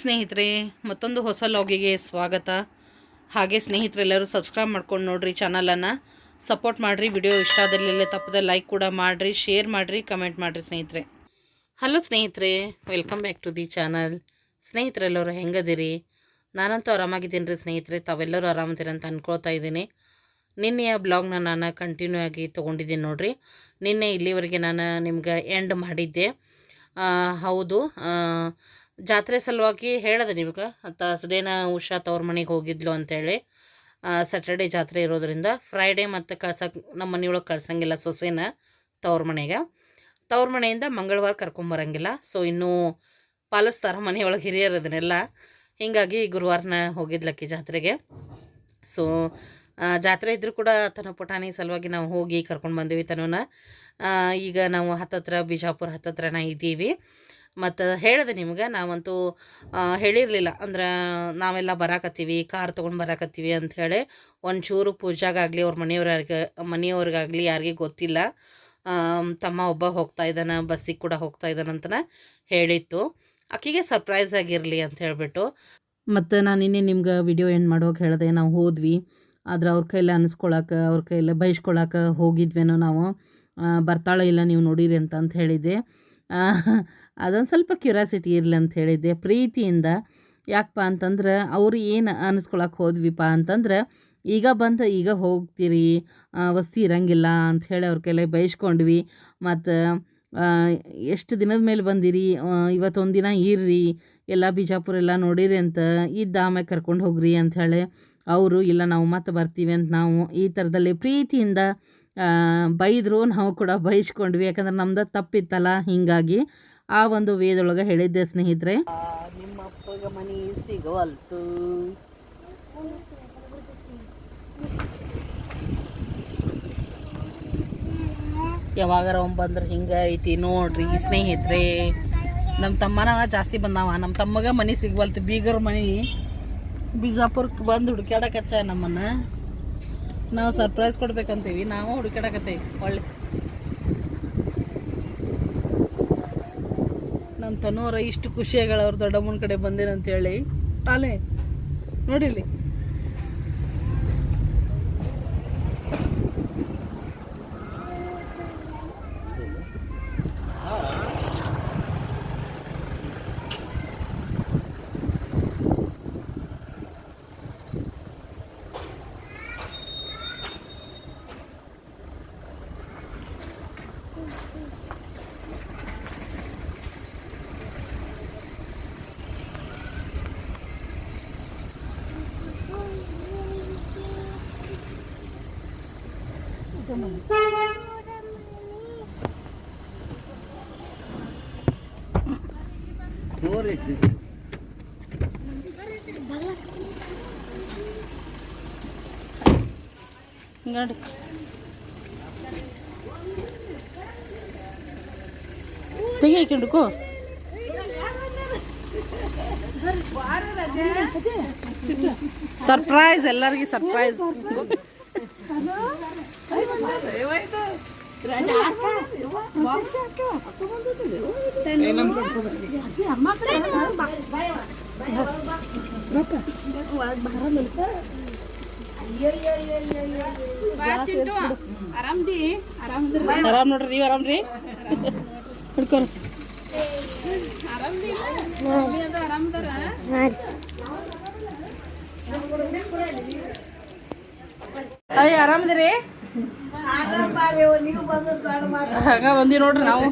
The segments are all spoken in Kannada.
ಸ್ನೇಹಿತರೆ, ಮತ್ತೊಂದು ಹೊಸ ಲಾಗಿಗೆ ಸ್ವಾಗತ. ಹಾಗೆ ಸ್ನೇಹಿತರೆಲ್ಲರೂ ಸಬ್ಸ್ಕ್ರೈಬ್ ಮಾಡ್ಕೊಂಡು ನೋಡ್ರಿ ಚಾನಲನ್ನು ಸಪೋರ್ಟ್ ಮಾಡಿರಿ ವಿಡಿಯೋ ಇಷ್ಟ ಆದಲ್ಲೆಲ್ಲ ತಪ್ಪದೆ ಲೈಕ್ ಕೂಡ ಮಾಡಿರಿ ಶೇರ್ ಮಾಡಿರಿ ಕಮೆಂಟ್ ಮಾಡಿರಿ ಸ್ನೇಹಿತರೆ. ಹಲೋ ಸ್ನೇಹಿತರೆ welcome back to the channel ಸ್ನೇಹಿತರೆಲ್ಲರೂ ಹೆಂಗದಿರಿ? ನಾನಂತೂ ಆರಾಮಾಗಿದ್ದೀನಿ ರೀ ಸ್ನೇಹಿತರೆ, ತಾವೆಲ್ಲರೂ ಆರಾಮದಿರಿ ಅಂತ ಅಂದ್ಕೊಳ್ತಾ ಇದ್ದೀನಿ. ನಿನ್ನೆಯ ಬ್ಲಾಗ್ನ ನಾನು ಕಂಟಿನ್ಯೂ ಆಗಿ ತೊಗೊಂಡಿದ್ದೀನಿ ನೋಡಿರಿ. ನಿನ್ನೆ ಇಲ್ಲಿವರೆಗೆ ನಾನು ನಿಮ್ಗೆ ಎಂಡ್ ಮಾಡಿದ್ದೆ. ಹೌದು ಜಾತ್ರೆ ಸಲುವಾಗಿ ಹೇಳಿದೆ ನಿಮ್ಗೆ ತರ್ಸ್ಡೇನ ಉಷಾ ತವ್ರ ಮನೆಗೆ ಹೋಗಿದ್ಲು ಅಂತೇಳಿ. ಸ್ಯಾಟರ್ಡೇ ಜಾತ್ರೆ ಇರೋದ್ರಿಂದ ಫ್ರೈಡೇ ಮತ್ತು ಕಳ್ಸಕ್ಕೆ ನಮ್ಮ ಮನೆಯೊಳಗೆ ಕಳ್ಸಂಗಿಲ್ಲ ಸೊಸೆನ ತವ್ರ ಮನೆಗೆ. ತವ್ರ ಮನೆಯಿಂದ ಮಂಗಳವಾರ ಕರ್ಕೊಂಬರಂಗಿಲ್ಲ ಸೊ ಇನ್ನೂ ಪಾಲಿಸ್ತಾರ ಮನೆಯೊಳಗೆ ಹಿರಿಯರು ಅದನ್ನೆಲ್ಲ ಹೀಗಾಗಿ ಗುರುವಾರನ ಹೋಗಿದ್ಲಕ್ಕಿ ಜಾತ್ರೆಗೆ. ಸೊ ಜಾತ್ರೆ ಇದ್ದರೂ ಕೂಡ ತನ್ನ ಪುಟಾಣಿ ಸಲುವಾಗಿ ನಾವು ಹೋಗಿ ಕರ್ಕೊಂಡು ಬಂದೀವಿ ತನೂನ. ಈಗ ನಾವು ಹತ್ತತ್ರ, ಬಿಜಾಪುರ ಹತ್ತತ್ರನ ಇದ್ದೀವಿ. ಮತ್ತು ಹೇಳಿದೆ ನಿಮ್ಗೆ, ನಾವಂತೂ ಹೇಳಿರಲಿಲ್ಲ. ಅಂದ್ರೆ, ನಾವೆಲ್ಲ ಬರಾಕತ್ತೀವಿ, ಕಾರ್ ತೊಗೊಂಡು ಬರಾಕತ್ತೀವಿ ಅಂಥೇಳಿ ಒಂಚೂರು ಪೂಜಾಗಾಗಲಿ ಅವ್ರ ಮನೆಯವ್ರಿಗೆ, ಮನೆಯವ್ರಿಗಾಗಲಿ ಯಾರಿಗೆ ಗೊತ್ತಿಲ್ಲ. ತಮ್ಮ ಒಬ್ಬ ಹೋಗ್ತಾ ಇದ್ದಾನೆ, ಬಸ್ಸಿಗೆ ಕೂಡ ಹೋಗ್ತಾ ಇದ್ದಾನಂತನ ಹೇಳಿತ್ತು. ಆಕಿಗೆ ಸರ್ಪ್ರೈಸ್ ಆಗಿರಲಿ ಅಂತ ಹೇಳಿಬಿಟ್ಟು. ಮತ್ತು ನಾನು ಇನ್ನೇ ನಿಮ್ಗೆ ವಿಡಿಯೋ ಏನು ಮಾಡೋಕೆ ಹೇಳಿದೆ, ನಾವು ಹೋದ್ವಿ. ಆದ್ರೆ ಅವ್ರ ಕೈಲಿ ಅನ್ನಿಸ್ಕೊಳಕ್ಕೆ ಅವ್ರ ಕೈಲಿ ಬೈಸ್ಕೊಳಕ್ಕೆ ಹೋಗಿದ್ವೇನೋ ನಾವು. ಬರ್ತಾಳೆ ಇಲ್ಲ, ನೀವು ನೋಡಿರಿ ಅಂತ ಅಂತ ಹೇಳಿದ್ದೆ. ಅದೊಂದು ಸ್ವಲ್ಪ ಕ್ಯೂರಾಸಿಟಿ ಇರಲಿ ಅಂತ ಹೇಳಿದ್ದೆ. ಪ್ರೀತಿಯಿಂದ, ಯಾಕಪ್ಪ ಅಂತಂದ್ರೆ ಅವ್ರು ಏನು ಅನಿಸ್ಕೊಳಕ್ಕೆ ಹೋದ್ವಿಪ್ಪ ಅಂತಂದ್ರೆ, ಈಗ ಬಂದು, ಈಗ ಹೋಗ್ತೀರಿ ವಸ್ತಿ ಇರಂಗಿಲ್ಲ ಹೇಳಿ ಅವ್ರ ಕೈಲಿ ಬಯಸ್ಕೊಂಡ್ವಿ ಮತ್ತು ಎಷ್ಟು ದಿನದ ಮೇಲೆ ಬಂದಿರಿ ಇವತ್ತೊಂದು ದಿನ ಇರ್ರಿ, ಎಲ್ಲ ಬಿಜಾಪುರ ಎಲ್ಲ ನೋಡಿರಿ ಅಂತ, ಇದ್ದ ಆಮೇಲೆ ಕರ್ಕೊಂಡು ಹೋಗ್ರಿ ಅಂಥೇಳಿ ಅವರು ಇಲ್ಲ ನಾವು ಮತ್ತೆ ಬರ್ತೀವಿ ಅಂತ ನಾವು ಈ ಥರದಲ್ಲಿ ಪ್ರೀತಿಯಿಂದ ಬೈದರು ನಾವು ಕೂಡ ಬೈಸ್ಕೊಂಡ್ವಿ. ಯಾಕಂದ್ರೆ ನಮ್ದು ತಪ್ಪಿತ್ತಲ್ಲ, ಹೀಗಾಗಿ ಆ ಒಂದು ವೇದೊಳಗೆ ಹೇಳಿದ್ದೆ ಸ್ನೇಹಿತರೆ. ನಿಮ್ಮ ಅಪ್ಪಗ ಮನಿ ಸಿಗವಲ್ತು? ಯಾವಾಗಾರ ಅವ್ನು ಬಂದ್ರೆ ಹಿಂಗೆ ಐತಿ ನೋಡ್ರಿ ಸ್ನೇಹಿತರೆ. ನಮ್ಮ ತಮ್ಮನ ಜಾಸ್ತಿ ಬಂದಾವ ನಮ್ಮ ತಮ್ಮಗ ಮನೆ ಸಿಗವಲ್ತು. ಬೀಗರ ಮನೆ ಬಿಜಾಪುರಕ್ಕೆ ಬಂದು ಹುಡುಕ್ಯಾಡಕಚ್ಚ ನಮ್ಮನ್ನ. ನಾವು ಸರ್ಪ್ರೈಸ್ ಕೊಡ್ಬೇಕಂತೀವಿ, ನಾವು ಹುಡುಕಾಡಕತ್ತೀವಿ, ಒಳ್ಳೆ. ನಮ್ಮ ತನ್ನೋರ ಇಷ್ಟು ಖುಷಿಯಾಗಳ ಅವ್ರ ದೊಡ್ಡಮ್ಮನ ಕಡೆ ಬಂದೇನಂತೇಳಿ. ತಾಲೇ ನೋಡಿಲ್ಲಿ ಹಿಂಗಾಡಿ ತೆಗಿ ಹಿಡ್ಕೋ ಸರ್ಪ್ರೈಸ್ ಎಲ್ಲರಿಗೂ ಸರ್ಪ್ರೈಸ್ ಆರಾಮ್ ನೋಡ್ರಿ ನೀವು ಆರಾಮ್ ರೀ? ಹಿಡ್ಕೊರಿ. ಅಯ್ಯ ಆರಾಮದಿರಿ ಹಂಗ ಬಂದಿ ನೋಡ್ರಿ ನಾವು.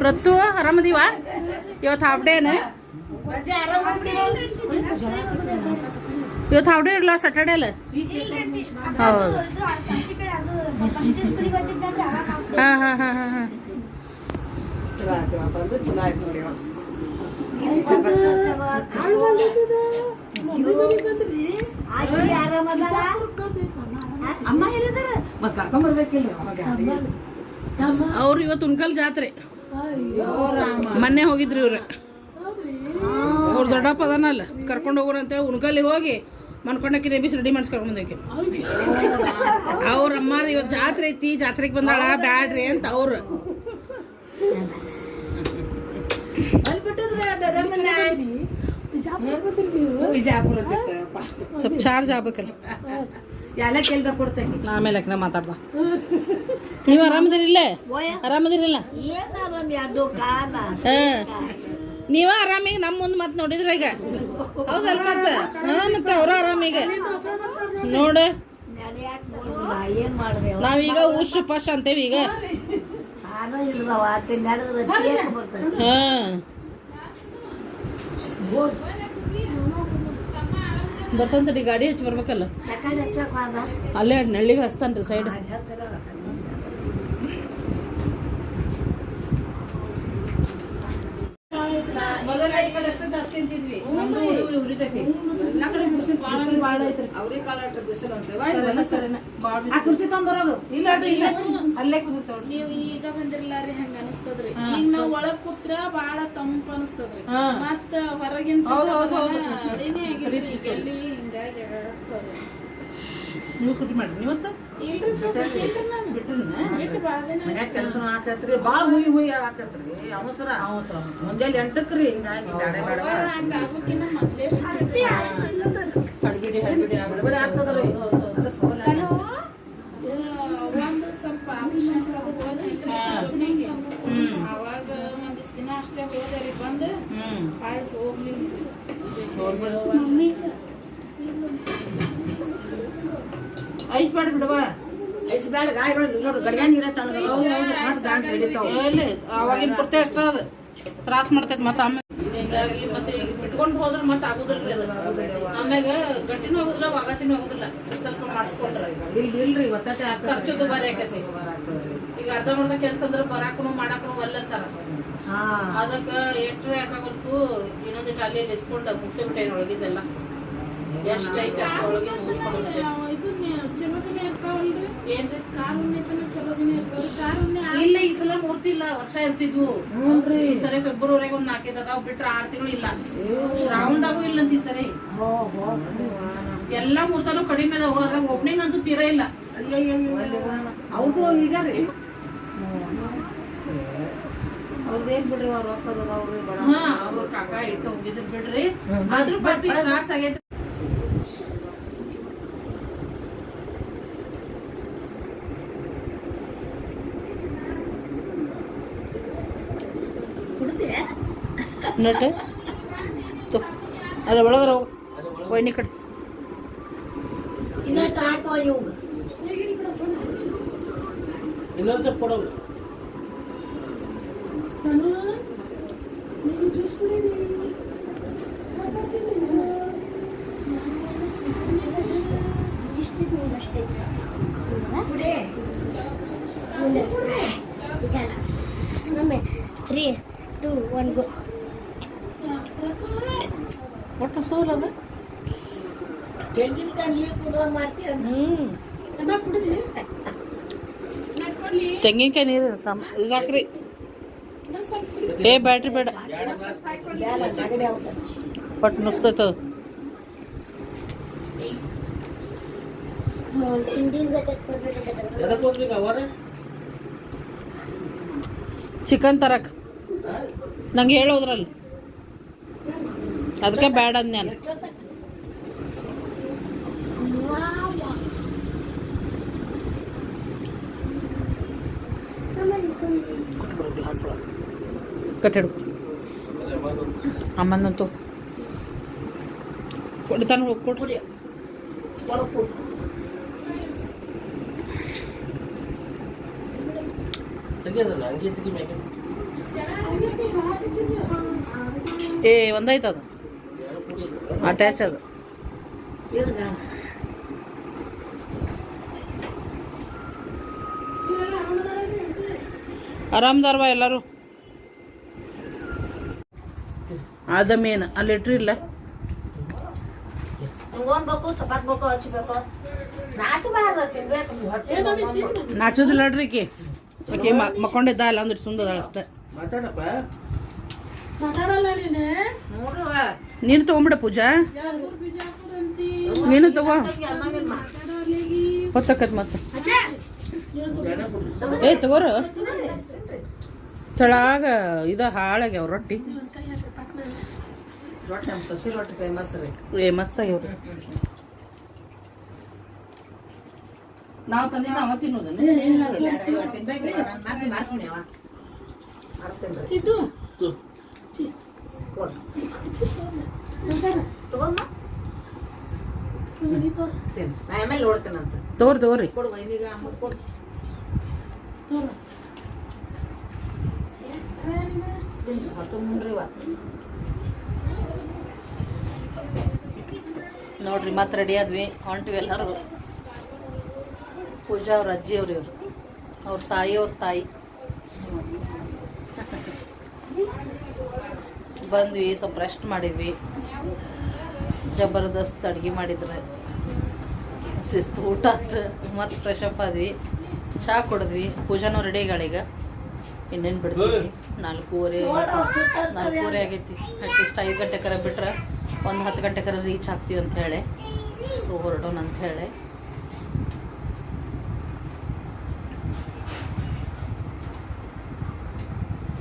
ಪ್ರತು ಆರಾಮದೀವ? ಇವತ್ತು ಹಾಫ್ ಡೇನ ಇವತ್ತು ಹಾಫ್ ಡೇ ಇರಲ್ಲ ಸ್ಯಾಟರ್ಡೇ ಅಲ್ಲ? ಹೌದು. ಹಾಂ ಹಾಂ ಹಾಂ ಹಾಂ ಹಾಂ. ಅವ್ರು ಇವತ್ತು ಉಣ್ಕಲ್ ಜಾತ್ರೆ. ಮೊನ್ನೆ ಹೋಗಿದ್ರಿ ಇವ್ರ. ಅವ್ರ ದೊಡ್ಡಪ್ಪ ಅದನಲ್ಲ, ಕರ್ಕೊಂಡು ಹೋಗೋರಂತೆ ಉಣ್ಕಲ್ಲಿ ಹೋಗಿ ಮನ್ಕೊಂಡಕ್ಕಿದೆ ಬಿಸಿ ರೆಡಿ ಮಾಡಿಸ್ಕೊಂಡು ಬಂದಕ್ಕೆ ಅವ್ರ ಅಮ್ಮಾರ ಇವತ್ತು ಜಾತ್ರೆ ಐತಿ, ಜಾತ್ರೆಗೆ ಬಂದಾಳ, ಬ್ಯಾಡ್ರಿ ಅಂತ ಅವ್ರು. ಸ್ವಲ್ಪ ಚಾರ್ಜ್ ಆಗ್ಬೇಕಲ್ಲ. ಆಮೇಲೆ ನಾ ಮಾತಾಡ್ದ ನೀವು ಆರಾಮದಿರಿಲ್ಲ? ಆರಾಮದಿರಿಲ್ಲ? ನೀವ ಆರಾಮೀಗ ನಮ್ಮ ಮುಂದೆ ಮತ್ತೆ ನೋಡಿದ್ರ ಈಗ. ಹೌದಲ್ ಮತ್ತೆ ಹಾ ಮತ್ತೆ ಅವ್ರ ಆರಾಮೀಗ ನೋಡ. ನಾವೀಗ ಉಷ್ ಪಶ್ ಅಂತೇವಿ ಈಗ. ಹಾ. ಬರ್ತಂತಡಿ ಗಾಡಿ ಹಚ್ಚಿ ಬರ್ಬೇಕಲ್ಲ? ಅಲ್ಲೇ ನಳ್ಳಿಗೆ ಹಚ್ತಾನ್ರಿ ಸೈಡ್ ಇಲ್ಲ. ಅಲ್ಲೇ ಕುದುರ್ತವ್ರಿ ನೀವು ಈಗ ಬಂದಿರ್ಲಾರಿ ಹಂಗ ಅನಿಸ್ತದ್ರಿ. ಈಗ ನಾವ್ ಒಳಗ್ ಕೂತ್ರ ಬಾಳ ತಂಪ ಅನಿಸ್ತದ್ರಿ. ಮತ್ತ. ಅದೇನೇ ಈಗ ಎಲ್ಲಿ ಹಿಂಗಾಗಿ. ನೀವು ಮಾಡ್ರಿ. ಕೆಲಸ ಆಕತ್ರಿ. ಬಾಳ ಹುಯಿ ಹುಯಿ ಆಕತ್ರಿ. ಅವಸರ. ಮುಂಜಾನೆ ಎಂಟಕ್ರಿ ಹಿಂಗಾಗಿ ಬ್ಯಾಡ ಬೇಡ ಹಂಗ ಆಗೋಕಿನ್ನ ಮೊದ್ಲೇ ಬಿಟ್ಟಿದ್ರಿ. ಹಡ್ಬಿಡಿ ಹಡ್ಬಿಡಿ ಬಡಬಡಿ ಆಗ್ತದ್ರಿ ಅದ್ರ ಸೋಲ ಇದು ಒಂದು ಸ್ವಲ್ಪ ಅದು ಹೋದ್ರಿ. ಅವಾಗ ಒಂದಿಷ್ಟು ದಿನ ಅಷ್ಟೇ ಹೋದ್ರಿ ಬಂದು ಆಯ್ತು ಹೋಗ್ಲಿಲ್ಲ ಐಸ್ ಬೇಡ ಬಿಡವಾ ಐಸ್ ಬೇಡ ಗಾಯ ನೋಡು ಗಡಿಯಾಗ ನೀರ ಅವಾಗಿನ ಪುರ್ತೆ ಅಷ್ಟ ಅದು. ತ್ರಾಸ ಮಾಡ್ತೈತಿ ಮತ್ತೆ ಆಮೇಲೆ. ಹಿಂಗಾಗಿ ಮತ್ತೆ ಈಗ ಬಿಟ್ಕೊಂಡು ಹೋದ್ರೆ ಮತ್ತೆ ಆಗುದಿಲ್ಲ ರೀ ಅದು. ಆಮ್ಯಾಗ ಗಟ್ಟಿನೂ ಆಗುದಿಲ್ಲ ವಾಗತಿನೂ ಆಗುದಿಲ್ಲ. ಇಲ್ಲಿ ಇಲ್ರಿ ಒತ್ತಟೆ ಖರ್ಚು ದುಬಾರಿ ಆಕತಿ ಈಗ ಅರ್ಧ ಮರ್ಧ ಕೆಲ್ಸ ಅಂದ್ರೆ ಬರಾಕನು ಮಾಡಾಕನು ಒಲ್ಲಂತಾರ ಅದಕ್ಕ ಎಷ್ಟು ಯಾಕಾಗಲ್ತು ಇನ್ನೊಂದಿಟ್ಟು ಅಲ್ಲಿ ಇಸ್ಕೊಂಡ ಇಸ್ಕೊಂಡು ಮುಗಿಸ್ಬಿಟ್ಟೇನು ಒಳಗಿದ್ದೆಲ್ಲ ಎಷ್ಟ ಐತಿ ಅಷ್ಟು ಒಳಗೆ ಮುಗಿಸ್ಕೊಂಡು ಹೋಗ್ತೇನೆ ಇದು ಚಲೋ ದಿನ ಇರ್ತಾವಲ್ರಿ ಏನ್ರಿ? ಕಾರ್ ಉಣ್ಣೆತನ ಚಲೋ ದಿನ ಇರ್ತಾವ್ರಿ ಕಾರ್ ಉಣ್ಣೆ ಇಲ್ಲ ಈ ಸಲ ಮೂರ್ತಿ ಇಲ್ಲ ವರ್ಷ ಇರ್ತಿದ್ವು. ಈ ಸರಿ ಫೆಬ್ರವರಿಗೆ ಒಂದ್ ನಾಲ್ಕೈದು ಅದಾವ ಬಿಟ್ರೆ ಆರ್ ತಿಂಗಳು ಇಲ್ಲ. ಶ್ರಾವಣದಾಗೂ ಇಲ್ಲ ಅಂತ ಈ ಸರಿ. ಎಲ್ಲಾ ಮೂರ್ತಾನು ಕಡಿಮೆ ಅದಾವ. ಅದ್ರಾಗ ಓಪನಿಂಗ್ ಅಂತೂ ತೀರ ಇಲ್ಲ. ಅವ್ರದ್ದು ಈಗ ರೀ. ಅವ್ರದ್ದೇನ್ ಬಿಡ್ರಿ ಅವ್ರ ರೊಕ್ಕದ ಅವ್ರು ಹಾ ಅವ್ರ ಕಾಕ ಇಟ್ಟು ಹೋಗಿದ್ರು ಬಿಡ್ರಿ. ಆದ್ರೂ ಪಾಪಿ ತ್ರಾಸ ಆಗೈತೆ ನೋಡ್ರಿ. ಅಲ್ಲ ಒಳಗರ ವೈನಿ ಕಡೆ ಇನ್ನೊಂದು ಹಾಕೋ ಇವ್ಗ ಇನ್ನೊಂದು ಸ್ವಲ್ಪ ಕೊಡೋದು ಕುಡಿ ತ್ರೀ ಟೂ ಒನ್ ಗೋ ಒಟ್ಟು ಸೂಲ್ ಅದ ತೆಂಗಿನಕಾಯಿ ನೀರು ಕುಡ್ದಂಗ್ ಮಾಡ್ತೀಯ ಹ್ಮ್ ತೆಂಗಿನಕಾಯಿ ನೀರು, ಸಾಮ್ ಸಾಕ್ರಿ. ಏ, ಬ್ಯಾಟ್ರಿ ಬೇಡ. ಬ್ಯಾಡ ನಗಡಿ ಆಗ್ತದೆ ಒಟ್ಟು ನುಸ್ತೈತದ ತಿಂಡಿ ಗೊತ್ತಾಗ್ತದೆ ಎದಕ್ಕೆ ಹೋಗ್ಲಿಕ್ಕೆ ಅವರೇ ಚಿಕನ್ ತರಕ್. ನಂಗೆ ಹೇಳೋದ್ರಲ್ಲಿ. ಅದಕ್ಕೆ ಬ್ಯಾಡ ಅಂದ್ ನಾನು. ಹಂಗೆ ತೆಗಿ ಮ್ಯಾಗೆ ಏ ಒಂದೈತೆ ಅದು. ಅಟ್ಯಾಚ್ ಅದು. ಆರಾಮದಾರ್ವಾ ಎಲ್ಲರೂ? ಆದ ಮೇನ್ ಅಲ್ಲಿ ಇಟ್ರಿ ಇಲ್ಲ? ಹಿಂಗೊಂದ್ ಬೇಕು ಚಪಾತ್ ಬೇಕು ಹಚ್ಬೇಕು ನಾಚಬಾರ್ದು ತಿನ್ಬೇಕು ಹೊಟ್ಟೆ ನೋವು. ನಾಚೋದಿಲ್ಲ ನೋಡ್ರಿ ಈಕಿ. ಆಕಿ ಮ- ಮಕ್ಕೊಂಡಿದ್ದ ಅಲ್ಲ ಅಂದ್ರೆ ಸುಂದದ ಅಷ್ಟೇ. ನೀನು? ತಗೊಂಬಿಡ ಪೂಜಾ? ನೀನು ತಗೋ. ಮತ್ತೆ ಹೊತ್ತಕ್ಕತ್ ಮಸ್ತ್. ಏ ತಗೋರ. ಕೆಳಗ ಇದು ಹಾಳಾಗ್ಯಾವ ರೊಟ್ಟಿ. ರೊಟ್ಟಿ ನಮ್ಮ ಸಸಿ ರೊಟ್ಟಿ ಫೇಮಸ್ ರೀ ಏ ಮಸ್ತ್ ಆಗ್ಯಾವ್ರಿ ನಾವು ತಂದಿದ್ದ ಅವ. ತಿನ್ನೋದನ್ನ ಈಗ ನಾನು ಮತ್ತೆ ಮಾಡ್ತೀನಿ ಅವ ಮಾಡ್ತೀನಿ ರೀ ಚಿಟ್ಟು ಕೊಡ್ರಿ ತಗೊಂಡ ತಿನ್ ನಾ ಆಮೇಲೆ ನೋಡ್ತೇನಂತ ತಗೋರಿ ತಗೋರಿ ನೋಡ್ರಿ, ಮತ್ತೆ ರೆಡಿ ಆದ್ವಿ. ಹೊಂಟಿವಿ ಎಲ್ಲರೂ. ಪೂಜಾ ಅವ್ರ ಅಜ್ಜಿ ಅವ್ರು ಇವ್ರು. ಅವ್ರ ತಾಯಿ ಅವ್ರ ತಾಯಿ. ಬಂದ್ವಿ, ಸ್ವಲ್ಪ ರೆಸ್ಟ್ ಮಾಡಿದ್ವಿ. ಜಬರ್ದಸ್ತ್ ಅಡ್ಗೆ ಮಾಡಿದ್ರೆ. ಶಿಸ್ತು ಊಟ ಮತ್ತೆ ಫ್ರೆಶ್ ಅಪ್ ಆದ್ವಿ. ಚಹಾ ಕುಡಿದ್ವಿ. ಪೂಜಾನೂ ರೆಡಿ ಆಗ್ಯಾಳ ಈಗ ಇನ್ನೇನು ಬಿಡ್ತೀವಿ ನಾಲ್ಕೂವರೆ ನಾಲ್ಕೂವರೆ ಆಗೈತಿ. ಅಟ್ಲೀಸ್ಟ್ ಐದು ಗಂಟೆ ಕರ ಬಿಟ್ರೆ ಒಂದು ಹತ್ತು ಗಂಟೆ ಕರ ರೀಚ್ ಆಗ್ತೀವಿ ಅಂತ ಹೇಳಿ. ಸೊ ಹೊರಡೋಣ ಅಂತ ಹೇಳಿ.